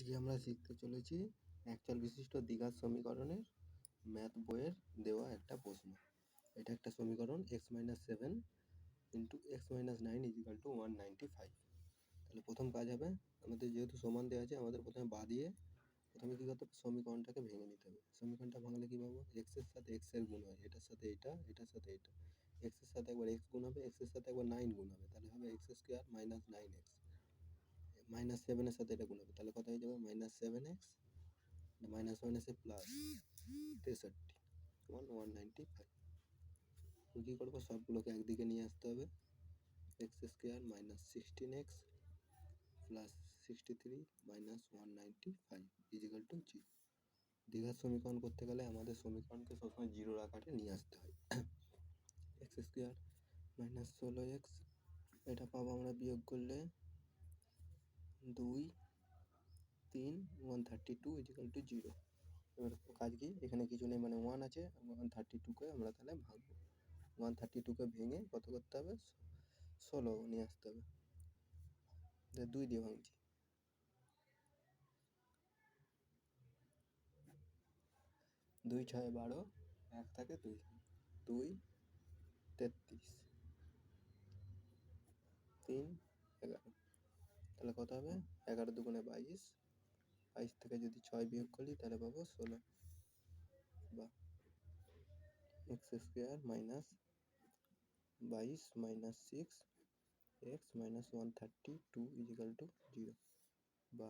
আজকে আমরা শিখতে চলেছি একচল বিশিষ্ট দ্বিঘাত সমীকরণের ম্যাথ বইয়ের দেওয়া একটা প্রশ্ন। এটা একটা সমীকরণ x minus seven into x minus nine is equal to one ninety five তাহলে প্রথম কাজ হবে, আমাদের যেহেতু সমান দেওয়া আছে, আমাদের প্রথমে বা দিয়ে প্রথমে কী করতে হবে? সমীকরণটাকে ভেঙে নিতে হবে। সমীকরণটা ভাঙলে কী পাবো? এক্সের সাথে এক্সের গুণ হয়। এটার সাথে এটা, এটার সাথে এটা। এক্সের সাথে একবার এক্স গুণ হবে এক্সের সাথে একবার নাইন গুণ হবে। তাহলে হবে x square minus nine x minus সেভেনের সাথে এটা গুণ হবে। তাহলে কত হয়ে যাবে? মাইনাস সেভেন এক্স মাইনাস মাইনাসে প্লাস তেষট্টি। ওয়ান ওয়ান নাইনটি ফাইভ কী করব? সবগুলোকে একদিকে নিয়ে আসতে হবে। X square minus sixteen x plus sixty three minus one ninety five is equal to zero দীঘার সমীকরণ করতে গেলে আমাদের সমীকরণকে সবসময় জিরোর আকারে নিয়ে আসতে হয়। এক্স স্কোয়ার মাইনাস ষোলো এক্স এটা পাবো আমরা বিয়োগ করলে দুই, তিন one thirty two is equal to zero এবার কাজ কি? এখানে কিছু নেই মানে ওয়ান আছে ওয়ান থার্টি টুকে আমরা তাহলে ভাঙবো। ওয়ান থার্টি টুকে ভেঙে কত করতে হবে? ষোলো নিয়ে আসতে হবে। দুই দিয়ে ভাঙছি। দুই ছয় বারো, এক থাকে দুই। দুই, তেত্রিশ। তিন তাহলে কত হবে? এগারো দুগুণে বাইশ। বাইশ থেকে যদি ছয় বিয়োগ করি, তাহলে পাবো ষোলো। বা এক্স স্কোয়ার মাইনাস বাইশ minus six, x minus one thirty two is equal to zero. বা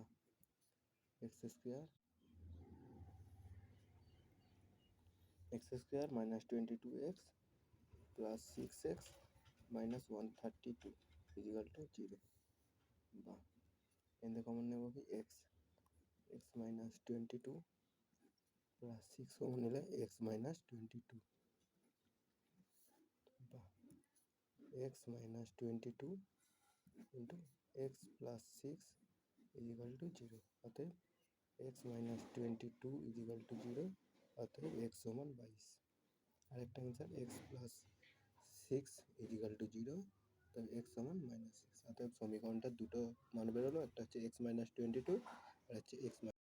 x square x square minus twenty two x plus six x minus one thirty two is equal to zero. and the common name হবে x x minus 22 plus 6 common নিলে x minus 22 x minus 22 into x plus 6 is equal to 0 অতএব x minus 22 is equal to 0 অতএব x সমান 22 আরেকটা answer x plus 6 is equal to 0 তাহলে x সমান minus six অতএব সমীকরণটা দুটো মান বেরোলো, একটা হচ্ছে এক্স মাইনাস টোয়েন্টি টু আর হচ্ছে এক্স